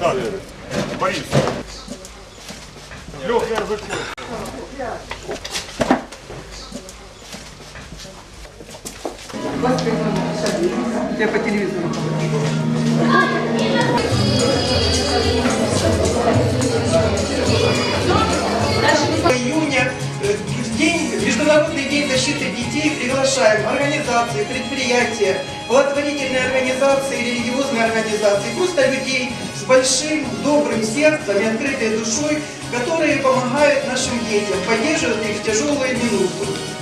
Так, Борис. Легкая закон. Я по телевизору. День защиты детей, приглашаем организации, предприятия, благотворительные организации, религиозные организации, просто людей с большим добрым сердцем и открытой душой, которые помогают нашим детям, поддерживают их в тяжелые минуты.